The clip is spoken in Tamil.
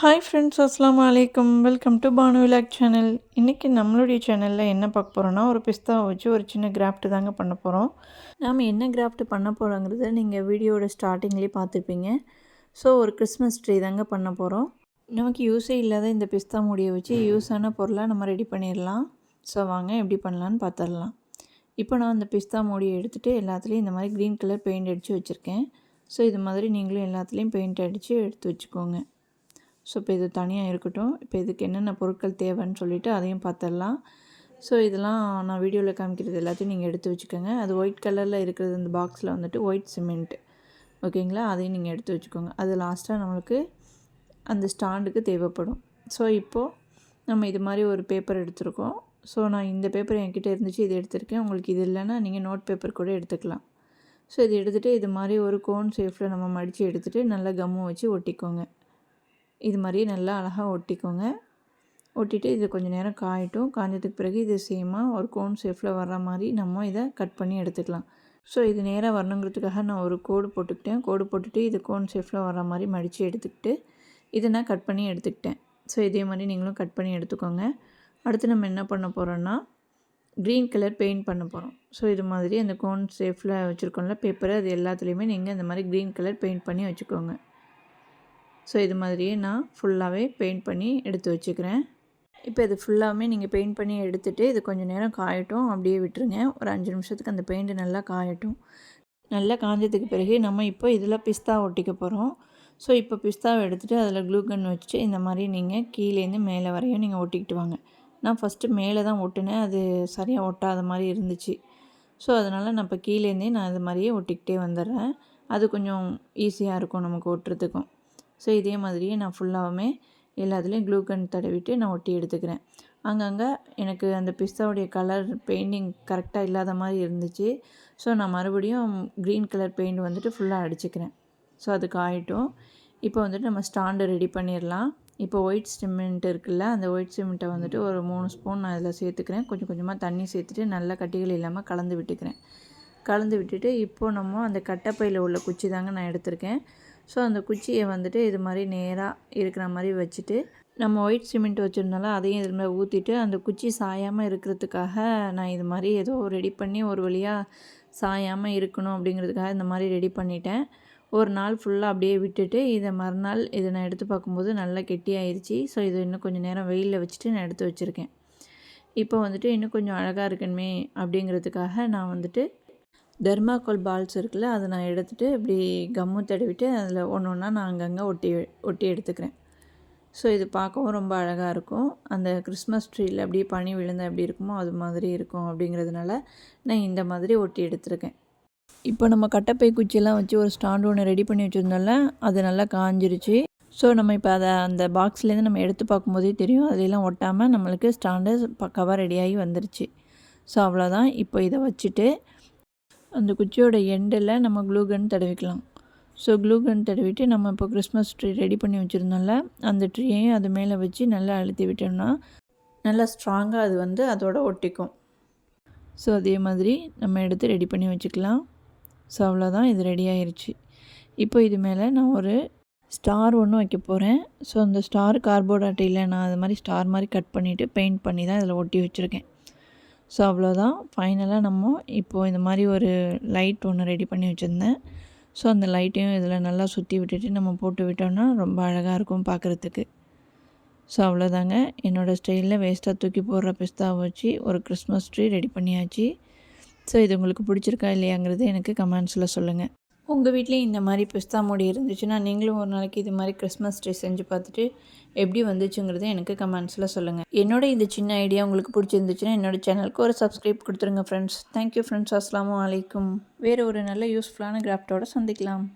ஹாய் ஃப்ரெண்ட்ஸ் அஸ்லாம் வலைக்கம் welcome to Banu vlog channel இன்றைக்கி நம்மளுடைய சேனலில் என்ன பார்க்க போகிறோன்னா ஒரு பிஸ்தாவை வச்சு ஒரு சின்ன கிராஃப்ட் தாங்க பண்ண போகிறோம் நாம் என்ன கிராஃப்ட் பண்ண போகிறோங்கிறத நீங்கள் வீடியோட ஸ்டார்டிங்லேயே பார்த்துருப்பீங்க. ஸோ ஒரு கிறிஸ்மஸ் ட்ரீ தாங்க பண்ண போகிறோம் நமக்கு யூஸே இல்லாத இந்த பிஸ்தா மூடியை வச்சு யூஸான பொருளாக நம்ம ரெடி பண்ணிடலாம். ஸோ வாங்க எப்படி பண்ணலான்னு பார்த்துடலாம். இப்போ நான் அந்த பிஸ்தா மூடியை எடுத்துகிட்டு எல்லாத்துலேயும் இந்த மாதிரி க்ரீன் கலர் பெயிண்ட் அடித்து வச்சுருக்கேன். ஸோ இது மாதிரி நீங்களும் எல்லாத்துலேயும் பெயிண்ட் அடித்து எடுத்து வச்சுக்கோங்க. ஸோ இப்போ இது தனியாக இருக்கட்டும். இப்போ இதுக்கு என்னென்ன பொருட்கள் தேவைன்னு சொல்லிவிட்டு அதையும் பார்த்துடலாம் ஸோ இதெல்லாம் நான் வீடியோவில் காமிக்கிறது எல்லாத்தையும் நீங்கள் எடுத்து வச்சுக்கோங்க. அது ஒயிட் கலரில் இருக்கிறது இந்த பாக்ஸில் வந்துட்டு ஒயிட் சிமெண்ட் ஓகேங்களா? அதையும் நீங்கள் எடுத்து வச்சுக்கோங்க. அது லாஸ்ட்டாக நம்மளுக்கு அந்த ஸ்டாண்டுக்கு தேவைப்படும். ஸோ இப்போது நம்ம இது மாதிரி ஒரு பேப்பர் எடுத்திருக்கோம். ஸோ நான் இந்த பேப்பர் என்கிட்ட இருந்துச்சு இது எடுத்திருக்கேன். உங்களுக்கு இது இல்லைன்னா நீங்கள் நோட் பேப்பர் கூட எடுத்துக்கலாம். ஸோ இது எடுத்துகிட்டு இது மாதிரி ஒரு கோன் ஷேஃபில் நம்ம மடித்து எடுத்துகிட்டு நல்லா கம்மும் வச்சு ஒட்டிக்கோங்க. இது மாதிரியே நல்லா அழகாக ஒட்டிக்கோங்க. ஒட்டிட்டு இது கொஞ்சம் நேரம் காயட்டும். காஞ்சதுக்கு பிறகு இது சேமாக ஒரு கோன் ஷேஃபில் வர்ற மாதிரி நம்ம இதை கட் பண்ணி எடுத்துக்கலாம். ஸோ இது நேராக வரணுங்கிறதுக்காக நான் ஒரு கோடு போட்டுக்கிட்டேன். கோடு போட்டுட்டு இது கோன் ஷேஃபில் வர மாதிரி மடித்து எடுத்துக்கிட்டு இதை நான் கட் பண்ணி எடுத்துக்கிட்டேன். ஸோ இதே மாதிரி நீங்களும் கட் பண்ணி எடுத்துக்கோங்க. அடுத்து நம்ம என்ன பண்ண போகிறோன்னா க்ரீன் கலர் பெயிண்ட் பண்ண போகிறோம் ஸோ இது மாதிரி அந்த கோன் ஷேஃபில் வச்சுருக்கோம்ல பேப்பர் அது எல்லாத்துலேயுமே நீங்கள் இந்த மாதிரி க்ரீன் கலர் பெயிண்ட் பண்ணி வச்சுக்கோங்க. ஸோ இது மாதிரியே நான் ஃபுல்லாகவே பெயிண்ட் பண்ணி எடுத்து வச்சுக்கிறேன். இப்போ இது ஃபுல்லாகவே நீங்கள் பெயிண்ட் பண்ணி எடுத்துகிட்டு இது கொஞ்சம் நேரம் காயட்டும் அப்படியே விட்டுருங்க. ஒரு அஞ்சு நிமிஷத்துக்கு அந்த பெயிண்ட்டு நல்லா காயட்டும். நல்லா காஞ்சதுக்கு பிறகு நம்ம இப்போ இதில் பிஸ்தா ஒட்டிக்க போகிறோம். ஸோ இப்போ பிஸ்தாவை எடுத்துகிட்டு அதில் க்ளூகன் வச்சுட்டு இந்த மாதிரி நீங்கள் கீழேருந்து மேலே வரையும் நீங்கள் ஒட்டிக்கிட்டு வாங்க. நான் ஃபஸ்ட்டு மேலே தான் ஒட்டினேன் அது சரியாக ஒட்டாத மாதிரி இருந்துச்சு. ஸோ அதனால் நான் இப்போ கீழேருந்தே நான் இது மாதிரியே ஒட்டிக்கிட்டே வந்துடுறேன். அது கொஞ்சம் ஈஸியாக இருக்கும் நமக்கு ஒட்டுறதுக்கும். ஸோ இதே மாதிரியே நான் ஃபுல்லாகவுமே எல்லாத்துலேயும் க்ளூக்கன் தடவிட்டு நான் ஒட்டி எடுத்துக்கிறேன். அங்கங்கே எனக்கு அந்த பிஸ்தாவுடைய கலர் பெயிண்டிங் கரெக்டாக இல்லாத மாதிரி இருந்துச்சு. ஸோ நான் மறுபடியும் க்ரீன் கலர் பெயிண்ட் வந்துட்டு ஃபுல்லாக அடிச்சுக்கிறேன். ஸோ அதுக்கு ஆகிட்டும் இப்போ வந்துட்டு நம்ம ஸ்டாண்டு ரெடி பண்ணிடலாம். இப்போ ஒயிட் சிமெண்ட் இருக்குல்ல அந்த ஒயிட் சிமெண்ட்டை வந்துட்டு ஒரு மூணு ஸ்பூன் நான் அதில் சேர்த்துக்கிறேன். கொஞ்சம் கொஞ்சமாக தண்ணி சேர்த்துட்டு நல்லா கட்டிகள் இல்லாமல் கலந்து விட்டுக்கிறேன். கலந்து விட்டுட்டு இப்போது நம்ம அந்த கட்டப்பையில் உள்ள குச்சி தாங்க நான் எடுத்திருக்கேன். ஸோ அந்த குச்சியை வந்துட்டு இது மாதிரி நேராக இருக்கிற மாதிரி வச்சுட்டு நம்ம ஒயிட் சிமெண்ட் வச்சுருந்தாலும் அதையும் இது மாதிரி ஊற்றிட்டு அந்த குச்சி சாயாமல் இருக்கிறதுக்காக நான் இது மாதிரி ஏதோ ரெடி பண்ணி ஒரு வழியாக சாயாமல் இருக்கணும் அப்படிங்கிறதுக்காக இந்த மாதிரி ரெடி பண்ணிட்டேன். ஒரு நாள் ஃபுல்லாக அப்படியே விட்டுட்டு இதை மறுநாள் இதை நான் எடுத்து பார்க்கும்போது நல்லா கெட்டியாயிருச்சு. ஸோ இதை இன்னும் கொஞ்சம் நேரம் வெயிலில் வச்சுட்டு நான் எடுத்து வச்சுருக்கேன். இப்போ வந்துட்டு இன்னும் கொஞ்சம் அழகாக இருக்கணுமே அப்படிங்கிறதுக்காக நான் வந்துட்டு தெர்மாக்கோல் பால்ஸ் இருக்குல்ல அதை நான் எடுத்துகிட்டு இப்படி கம்மு தடவிட்டு அதில் ஒன்று ஒன்றா நான் அங்கங்கே ஒட்டி ஒட்டி எடுத்துக்கிறேன். ஸோ இது பார்க்கவும் ரொம்ப அழகாக இருக்கும். அந்த கிறிஸ்மஸ் ட்ரீயில் அப்படியே பனி விழுந்தால் எப்படி இருக்குமோ அது மாதிரி இருக்கும் அப்படிங்கிறதுனால நான் இந்த மாதிரி ஒட்டி எடுத்துருக்கேன். இப்போ நம்ம கட்டப்பை குச்சியெல்லாம் வச்சு ஒரு ஸ்டாண்டு ஒன்று ரெடி பண்ணி வச்சுருந்தோம்ல அது நல்லா காஞ்சிருச்சு. ஸோ நம்ம இப்போ அதை அந்த பாக்ஸ்லேருந்து நம்ம எடுத்து பார்க்கும்போதே தெரியும். அதிலெலாம் ஒட்டாமல் நம்மளுக்கு ஸ்டாண்டு பக்காவாக ரெடியாகி வந்துருச்சு. ஸோ அவ்வளோதான். இப்போ இதை வச்சுட்டு அந்த குச்சியோட எண்டில் நம்ம க்ளூகன் தடவிக்கலாம். ஸோ க்ளூகன் தடவிட்டு நம்ம இப்போ கிறிஸ்மஸ் ட்ரீ ரெடி பண்ணி வச்சுருந்தோம்ல அந்த ட்ரீயையும் அது மேலே வச்சு நல்லா அழுத்தி விட்டோம்னா நல்லா ஸ்ட்ராங்காக அது வந்து அதோட ஒட்டிக்கும். ஸோ அதே மாதிரி நம்ம எடுத்து ரெடி பண்ணி வச்சுக்கலாம். ஸோ அவ்வளோதான் இது ரெடி ஆயிடுச்சு இப்போ இது மேலே நான் ஒரு ஸ்டார் ஒன்று வைக்க போகிறேன் ஸோ அந்த ஸ்டார் கார்போர்ட் அட்டையில் நான் அது மாதிரி ஸ்டார் மாதிரி கட் பண்ணிவிட்டு பெயிண்ட் பண்ணி தான் இதில் ஒட்டி வச்சுருக்கேன். ஸோ அவ்வளோதான். ஃபைனலாக நம்ம இப்போது இந்த மாதிரி ஒரு லைட் ஒன்று ரெடி பண்ணி வச்சுருந்தேன். ஸோ அந்த லைட்டையும் இதில் நல்லா சுற்றி விட்டுட்டு நம்ம போட்டு விட்டோம்னா ரொம்ப அழகாக இருக்கும் பார்க்குறதுக்கு ஸோ அவ்வளோதாங்க. என்னோடய ஸ்டைலில் வேஸ்ட்டாக தூக்கி போடுற பிஸ்தாவை வச்சு ஒரு கிறிஸ்மஸ் ட்ரீ ரெடி பண்ணியாச்சு. ஸோ இது உங்களுக்கு பிடிச்சிருக்கா இல்லையாங்கிறது எனக்கு கமெண்ட்ஸில் சொல்லுங்கள் உங்கள் வீட்லேயும் இந்த மாதிரி பிஸ்தா மூடி இருந்துச்சுன்னா நீங்களும் ஒரு நாளைக்கு இது மாதிரி கிறிஸ்மஸ் ட்ரீ செஞ்சு பார்த்துட்டு எப்படி வந்துச்சுங்கிறத எனக்கு கமெண்ட்ஸில் சொல்லுங்கள் என்னோட இந்த சின்ன ஐடியா உங்களுக்கு பிடிச்சிருந்துச்சுன்னா என்னோடய சேனலுக்கு ஒரு சப்ஸ்கிரைப் கொடுத்துருங்க ஃப்ரெண்ட்ஸ் தேங்க்யூ ஃப்ரெண்ட்ஸ் அஸ்லாம் வலைக்கும் வேறு ஒரு நல்ல யூஸ்ஃபுல்லான கிராஃப்டோட சந்திக்கலாம்.